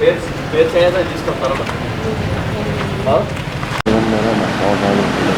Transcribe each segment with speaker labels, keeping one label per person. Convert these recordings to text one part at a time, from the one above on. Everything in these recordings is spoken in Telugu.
Speaker 1: Medo, medo é analista, cara. Hã? Não, não, não, não, não.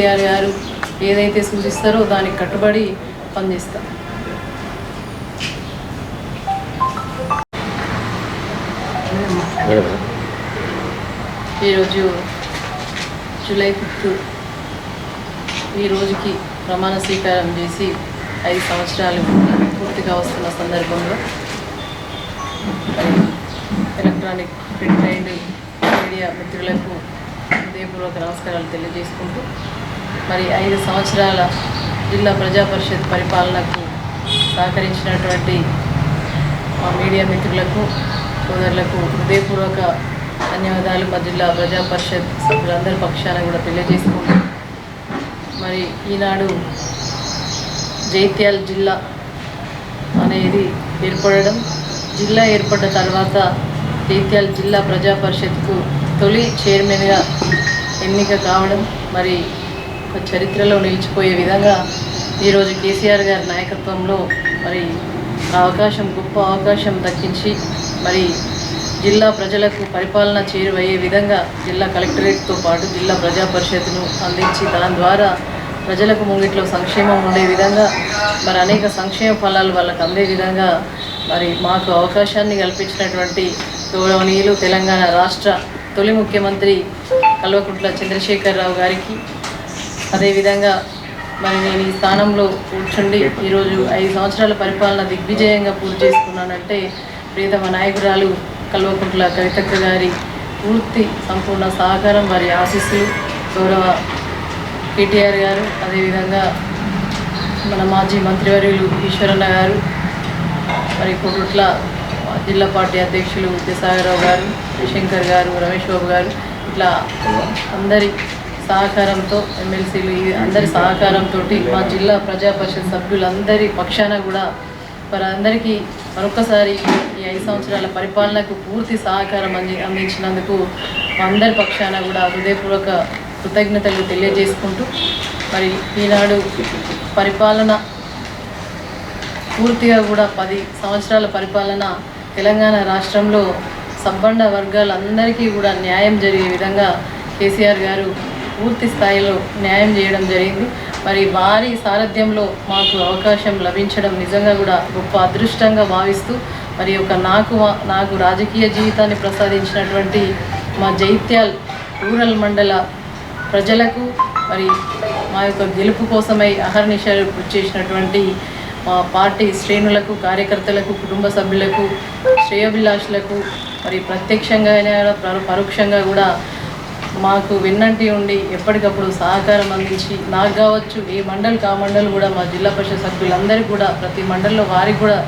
Speaker 2: KCR గారు ఏదైతే సూచిస్తారో దానికి కట్టుబడి పనిచేస్తాం. ఈరోజు జూలై ఫిఫ్త్ ఈ రోజుకి ప్రమాణ స్వీకారం చేసి ఐదు సంవత్సరాలు పూర్తిగా వస్తున్న సందర్భంలో ఎలక్ట్రానిక్ ప్రింట్ అండ్ మీడియా మిత్రులకు హృదయపూర్వక నమస్కారాలు తెలియజేసుకుంటూ మరి ఐదు సంవత్సరాల జిల్లా ప్రజా పరిషత్ పరిపాలనకు సహకరించినటువంటి మా మీడియా మిత్రులకు సోదరులకు హృదయపూర్వక ధన్యవాదాలు మా జిల్లా ప్రజా పరిషత్ సభ్యులందరి పక్షాన కూడా తెలియజేసుకుంటాం మరి ఈనాడు జైత్యాల జిల్లా అనేది ఏర్పడడం జిల్లా ఏర్పడ్డ తర్వాత జైత్యాల జిల్లా ప్రజా పరిషత్కు తొలి చైర్మన్గా ఎన్నిక కావడం మరి ఒక చరిత్రలో నిలిచిపోయే విధంగా ఈరోజు కేసీఆర్ గారి నాయకత్వంలో మరి ఆ అవకాశం గొప్ప అవకాశం దక్కించి మరి జిల్లా ప్రజలకు పరిపాలన చేరువయ్యే విధంగా జిల్లా కలెక్టరేట్తో పాటు జిల్లా ప్రజా పరిషత్ను అందించి దాని ద్వారా ప్రజలకు ముంగిట్లో సంక్షేమం ఉండే విధంగా మరి అనేక సంక్షేమ ఫలాలు వాళ్ళకు అందే విధంగా మరి మాకు అవకాశాన్ని కల్పించినటువంటి గౌరవనీయులు తెలంగాణ రాష్ట్ర తొలి ముఖ్యమంత్రి కల్వకుంట్ల చంద్రశేఖరరావు గారికి అదేవిధంగా మరి నేను ఈ స్థానంలో కూర్చుండి ఈరోజు ఐదు సంవత్సరాల పరిపాలన దిగ్విజయంగా పూర్తి చేసుకున్నానంటే ప్రియతమ నాయకురాలు కల్వకుంట్ల కవితక్క గారి పూర్తి సంపూర్ణ సహకారం వారి ఆశీస్సులు గౌరవ కేటీఆర్ గారు అదేవిధంగా మన మాజీ మంత్రివర్యులు ఈశ్వరన్న గారు మరి కొడుట్ల జిల్లా పార్టీ అధ్యక్షులు విద్యాసాగరరావు గారు శంకర్ గారు రమేష్ బాబు గారు ఇట్లా అందరి సహకారంతో ఎమ్మెల్సీలు అందరి సహకారంతో మా జిల్లా ప్రజా పరిషత్ సభ్యులందరి పక్షాన కూడా వారందరికీ మరొకసారి ఈ ఐదు సంవత్సరాల పరిపాలనకు పూర్తి సహకారం అంది అందించినందుకు అందరి పక్షాన కూడా హృదయపూర్వక కృతజ్ఞతలు తెలియజేసుకుంటూ మరి ఈనాడు పరిపాలన పూర్తిగా కూడా పది సంవత్సరాల పరిపాలన తెలంగాణ రాష్ట్రంలో సబ్బండ వర్గాలందరికీ కూడా న్యాయం జరిగే విధంగా కేసీఆర్ గారు పూర్తి స్థాయిలో న్యాయం చేయడం జరిగింది. మరి వారి సారథ్యంలో మాకు అవకాశం లభించడం నిజంగా కూడా గొప్ప అదృష్టంగా భావిస్తూ మరి ఒక నాకు నాకు రాజకీయ జీవితాన్ని ప్రసాదించినటువంటి మా జైత్యాల్ రూరల్ మండల ప్రజలకు మరి మా యొక్క గెలుపు కోసమై అహర్నిశాలు కృషి చేసినటువంటి మా పార్టీ శ్రేణులకు కార్యకర్తలకు కుటుంబ సభ్యులకు శ్రేయోభిలాషులకు మరి ప్రత్యక్షంగా పరో- పరోక్షంగా కూడా మాకు విన్నంటి ఉండి ఎప్పటికప్పుడు సహకారం అందించి నాకు కావచ్చు ఏ మండలి కా మండలి కూడా మా జిల్లా పరిషత్ సభ్యులందరికీ కూడా ప్రతి మండలిలో వారికి కూడా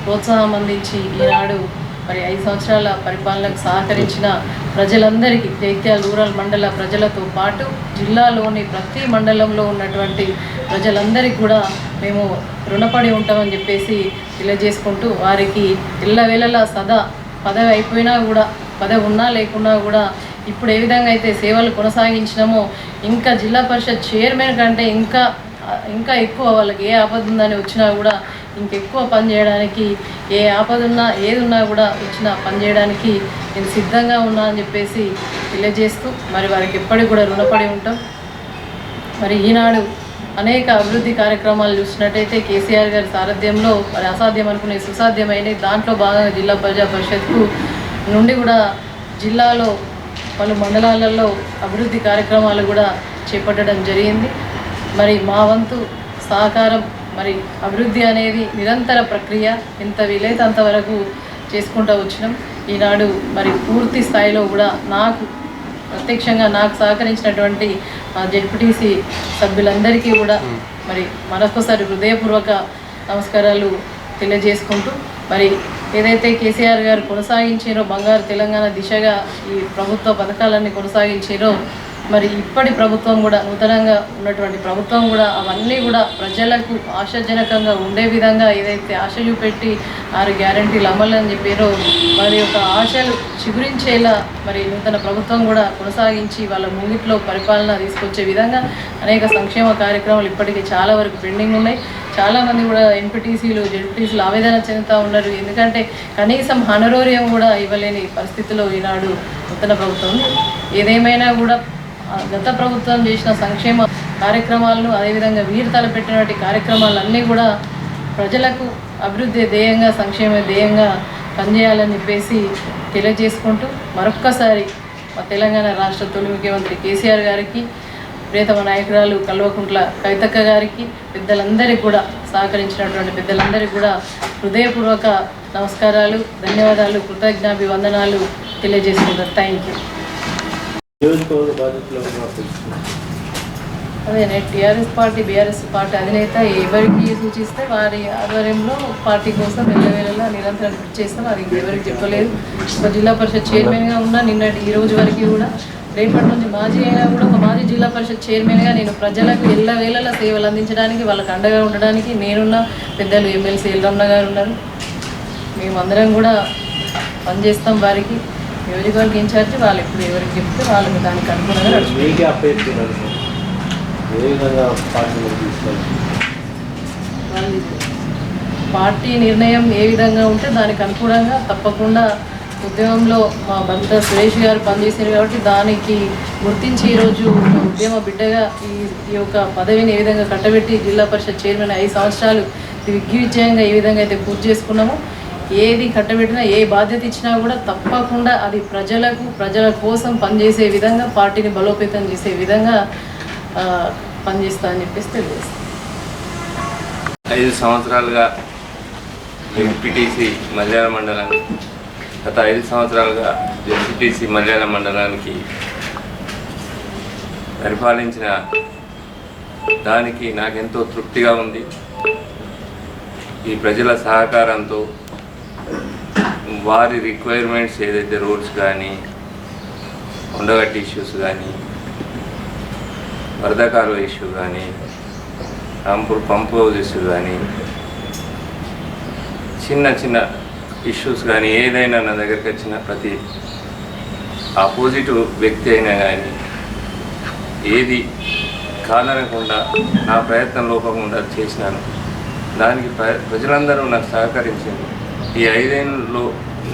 Speaker 2: ప్రోత్సాహం అందించి ఈనాడు మరి ఐదు సంవత్సరాల పరిపాలనకు సహకరించిన ప్రజలందరికీ జైత్యాల రూరల్ మండల ప్రజలతో పాటు జిల్లాలోని ప్రతి మండలంలో ఉన్నటువంటి ప్రజలందరికీ కూడా మేము రుణపడి ఉంటామని చెప్పేసి తెలియజేసుకుంటూ వారికి ఇళ్ళవేళలా సదా పదవి అయిపోయినా కూడా పదవి ఉన్నా లేకున్నా కూడా ఇప్పుడు ఏ విధంగా అయితే సేవలు కొనసాగించినామో ఇంకా జిల్లా పరిషత్ చైర్మన్ కంటే ఇంకా ఇంకా ఎక్కువ వాళ్ళకి ఏ ఆపద ఉందని వచ్చినా కూడా ఇంకెక్కువ పని చేయడానికి ఏ ఆపద ఉన్నా ఏది ఉన్నా కూడా వచ్చినా పని చేయడానికి నేను సిద్ధంగా ఉన్నా అని చెప్పేసి తెలియజేస్తూ మరి వారికి ఎప్పటికి కూడా రుణపడి ఉంటాం. మరి ఈనాడు అనేక అభివృద్ధి కార్యక్రమాలు చూసినట్టయితే కేసీఆర్ గారి సారథ్యంలో మరి అసాధ్యం అనుకునే సుసాధ్యమైనవి దాంట్లో భాగంగా జిల్లా ప్రజా పరిషత్కు నుండి కూడా జిల్లాలో పలు మండలాలలో అభివృద్ధి కార్యక్రమాలు కూడా చేపట్టడం జరిగింది. మరి మా వంతు సహకారం మరి అభివృద్ధి అనేది నిరంతర ప్రక్రియ. ఎంత వీలైతే అంతవరకు చేసుకుంటూ వచ్చినాం. ఈనాడు మరి పూర్తి స్థాయిలో కూడా నాకు ప్రత్యక్షంగా నాకు సహకరించినటువంటి జెడ్పీటీసీ సభ్యులందరికీ కూడా మరి మరొకసారి హృదయపూర్వక నమస్కారాలు తెలియజేసుకుంటూ మరి ఏదైతే కేసీఆర్ గారు కొనసాగించారో బంగారు తెలంగాణ దిశగా ఈ ప్రభుత్వ పథకాలన్నీ కొనసాగించారో మరి ఇప్పటి ప్రభుత్వం కూడా నూతనంగా ఉన్నటువంటి ప్రభుత్వం కూడా అవన్నీ కూడా ప్రజలకు ఆశాజనకంగా ఉండే విధంగా ఏదైతే ఆశలు పెట్టి ఆరు గ్యారంటీలు అమలు అని చెప్పారో వారి యొక్క ఆశలు చిగురించేలా మరి నూతన ప్రభుత్వం కూడా కొనసాగించి వాళ్ళ ముంగిట్లో పరిపాలన తీసుకొచ్చే విధంగా అనేక సంక్షేమ కార్యక్రమాలు ఇప్పటికీ చాలా వరకు పెండింగ్ ఉన్నాయి. చాలామంది కూడా ఎంపీటీసీలు జెడ్పీటీసీలు ఆవేదన చెందుతూ ఉన్నారు. ఎందుకంటే కనీసం హనరోరియం కూడా ఇవ్వలేని పరిస్థితిలో ఈనాడు నూతన ప్రభుత్వం ఏదేమైనా కూడా గత ప్రభుత్వం చేసిన సంక్షేమ కార్యక్రమాలను అదేవిధంగా వీరు తలపెట్టినటువంటి కార్యక్రమాలన్నీ కూడా ప్రజలకు అభివృద్ధి ధ్యేయంగా సంక్షేమ ధ్యేయంగా పనిచేయాలని చెప్పేసి తెలియజేసుకుంటూ మరొక్కసారి మా తెలంగాణ రాష్ట్ర తొలి ముఖ్యమంత్రి కేసీఆర్ గారికి ప్రియతమ నాయకురాలు కల్వకుంట్ల కవితక్క గారికి పెద్దలందరికీ కూడా సహకరించినటువంటి పెద్దలందరికీ కూడా హృదయపూర్వక నమస్కారాలు ధన్యవాదాలు కృతజ్ఞాభివందనాలు తెలియజేసుకుంటారు థ్యాంక్ యూ అదే నేను టీఆర్ఎస్ పార్టీ బీఆర్ఎస్ పార్టీ అధినేత ఎవరికి సూచిస్తే వారి ఆధ్వర్యంలో పార్టీ కోసం వెళ్ళవేళలా నిరంతరం కృషి చేస్తాం అది ఎవరికి చెప్పలేదు. ఒక జిల్లా పరిషత్ చైర్మన్గా ఉన్నా నిన్నటి ఈ రోజు వరకు కూడా రేపటి నుంచి మాజీ అయినా కూడా ఒక మాజీ జిల్లా పరిషత్ చైర్మన్గా నేను ప్రజలకు ఎల్లవేళలా సేవలు అందించడానికి వాళ్ళకు అండగా ఉండడానికి నేనున్న పెద్దలు ఎమ్మెల్సీ ఎల్లమ్మ గారు ఉన్నారు. మేమందరం కూడా పనిచేస్తాం వారికి. నియోజకవర్గ ఇన్ఛార్జ్ వాళ్ళు ఇప్పుడు ఎవరికి చెప్తే వాళ్ళకి దానికి అనుగుణంగా
Speaker 1: మీకే ఏ విధంగా
Speaker 2: వాళ్ళు పార్టీ నిర్ణయం ఏ విధంగా ఉంటే దానికి అనుకూలంగా తప్పకుండా ఉద్యమంలో మా భర్త సురేష్ గారు పనిచేశారు కాబట్టి దానికి గుర్తించి ఈరోజు ఉద్యమ బిడ్డగా ఈ ఈ యొక్క పదవిని ఏ విధంగా కట్టబెట్టి జిల్లా పరిషత్ చైర్మన్ ఐదు సంవత్సరాలు దిగ్విజయంగా ఏ విధంగా అయితే పూర్తి చేసుకున్నామో. ఏది కట్టబెట్టినా ఏ బాధ్యత ఇచ్చినా కూడా తప్పకుండా అది ప్రజలకు ప్రజల కోసం పనిచేసే విధంగా పార్టీని బలోపేతం చేసే విధంగా పనిచేస్తా అని చెప్పేసి తెలియజేస్తాను.
Speaker 3: ఐదు సంవత్సరాలుగా ఎంపీటీసీ మలయాళ మండలానికి గత ఐదు సంవత్సరాలుగా ఎంపీటీసీ మలయాళ మండలానికి పరిపాలించిన దానికి నాకెంతో తృప్తిగా ఉంది. ఈ ప్రజల సహకారంతో వారి రిక్వైర్మెంట్స్ ఏదైతే రోడ్స్ కానీ ఉండగట్టి ఇష్యూస్ కానీ వరదకాలువ ఇష్యూ కానీ రాంపూర్ పంప్ హౌస్ ఇష్యూ కానీ చిన్న చిన్న ఇష్యూస్ కానీ ఏదైనా నా దగ్గరికి వచ్చిన ప్రతి ఆపోజిట్ వ్యక్తి అయినా కానీ ఏది కాదనకుండా నా ప్రయత్నం లోపకుండా చేసినాను. దానికి ప్ర ప్రజలందరూ నాకు సహకరించింది. ఈ ఐదేళ్ళలో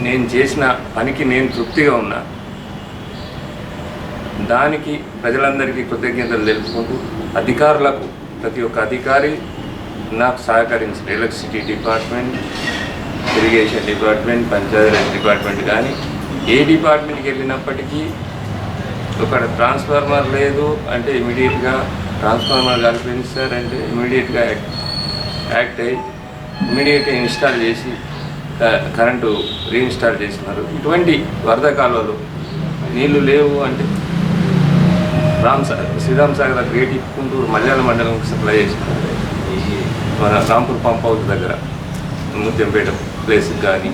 Speaker 3: నేను చేసిన పనికి నేను తృప్తిగా ఉన్నా. దానికి ప్రజలందరికీ కృతజ్ఞతలు తెలుపుకుంటూ అధికారులకు ప్రతి ఒక్క అధికారి నాకు సహకరించిన electricity department irrigation department Panchayati Raj department కానీ ఏ డిపార్ట్మెంట్కి వెళ్ళినప్పటికీ ఒక ట్రాన్స్ఫార్మర్ లేదు అంటే ఇమీడియట్గా ట్రాన్స్ఫార్మర్ కలిపింది సార్ అంటే ఇమీడియట్గా యాక్ట్ యాక్ట్ అయ్యి ఇమీడియట్గా ఇన్స్టాల్ చేసి కరెంటు రీఇన్స్టాల్ చేసినారు ఇటువంటి వరద కాలువలు నీళ్ళు లేవు అంటే రామ్ సాగర్ శ్రీరామ్ సాగర్ గేట్ ఇప్పుకుంటూరు మలయాళ మండలం సప్లై చేస్తున్నారు. మన రాంపూర్ పంప్ హౌస్ దగ్గర ముత్యంపేట ప్లేస్కి కానీ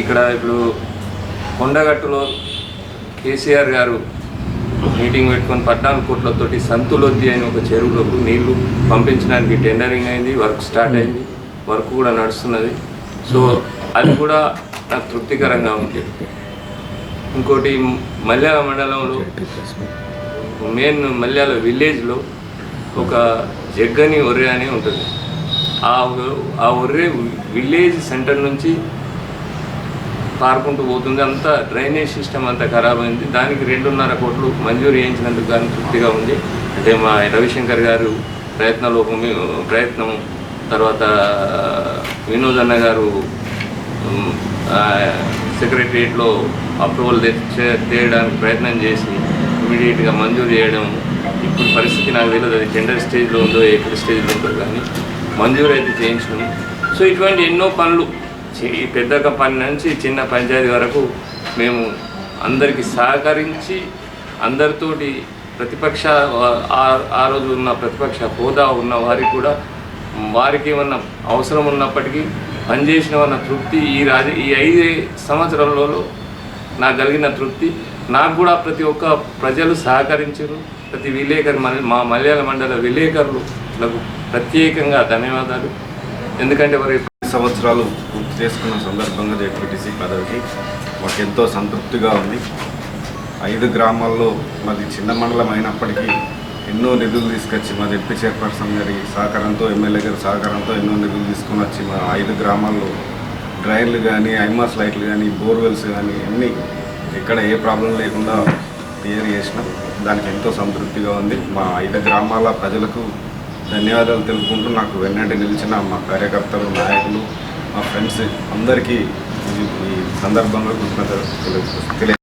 Speaker 3: ఇక్కడ ఇప్పుడు కొండగట్టులో కేసీఆర్ గారు మీటింగ్ పెట్టుకొని పద్నాలుగు కోట్లతోటి సంతులొద్ది అని ఒక చెరువులోకి నీళ్ళు పంపించడానికి టెండరింగ్ అయింది వర్క్ స్టార్ట్ అయింది వర్క్ కూడా నడుస్తున్నది. సో అది కూడా నాకు తృప్తికరంగా ఉంది. ఇంకోటి మల్యాల మండలంలో మెయిన్ మల్యాల విలేజ్లో ఒక జగ్గని ఒర్రె అని ఉంటుంది. ఆ ఆ ఒర్రె విలేజ్ సెంటర్ నుంచి పారుకుంటూ పోతుంది. అంతా డ్రైనేజ్ సిస్టమ్ అంతా ఖరాబ్ అయింది. దానికి రెండున్నర కోట్లు మంజూరు చేయించినందుకు కానీ తృప్తిగా ఉంది. అంటే మా రవిశంకర్ గారు ప్రయత్నలోపం ప్రయత్నం తర్వాత వినోద్ అన్న గారు సెక్రటరియట్లో అప్రూవల్ తెచ్చే తేయడానికి ప్రయత్నం చేసి ఇమీడియట్గా మంజూరు చేయడం. ఇప్పుడు పరిస్థితి నాకు తెలియదు. అది టెండర్ స్టేజ్లో ఉందో ఎక్కడ స్టేజ్లో ఉందో కానీ మంజూరు అయితే చేయించినాం. సో ఇటువంటి ఎన్నో పనులు చి- ఈ పెద్ద పని నుంచి చిన్న పంచాయతీ వరకు మేము అందరికీ సహకరించి అందరితోటి ప్రతిపక్ష ఆ- ఆ రోజు ఉన్న ప్రతిపక్ష హోదా ఉన్న వారికి కూడా వారికి ఏమన్నా అవసరం ఉన్నప్పటికీ పనిచేసిన అన్న తృప్తి ఈ రాజ ఈ ఐదు సంవత్సరాలలో నాకు కలిగిన తృప్తి. నాకు కూడా ప్రతి ఒక్క ప్రజలు సహకరించారు. ప్రతి విలేకరు మా మలయాళ మండల విలేకరులకు ప్రత్యేకంగా ధన్యవాదాలు. ఎందుకంటే వారి
Speaker 4: పది సంవత్సరాలు పూర్తి చేసుకున్న సందర్భంగా జెడ్పీటీసీ పదవికి మాకు ఎంతో సంతృప్తిగా ఉంది. ఐదు గ్రామాల్లో మాది చిన్న మండలం అయినప్పటికీ ఎన్నో నిధులు తీసుకొచ్చి మా జెడ్పీ చైర్పర్సన్ గారి సహకారంతో ఎమ్మెల్యే గారి సహకారంతో ఎన్నో నిధులు తీసుకొని వచ్చి మా ఐదు గ్రామాల్లో డ్రైన్లు కానీ ఐమాస్ లైట్లు కానీ బోర్వెల్స్ కానీ అన్నీ ఎక్కడ ఏ ప్రాబ్లం లేకుండా క్లియర్ చేసినాం దానికి ఎంతో సంతృప్తిగా ఉంది. మా ఐదు గ్రామాల ప్రజలకు ధన్యవాదాలు తెలుపుకుంటూ నాకు వెన్నటి నిలిచిన మా కార్యకర్తలు నాయకులు మా ఫ్రెండ్స్ అందరికీ ఈ సందర్భంలో సందర్భంగా తెలియ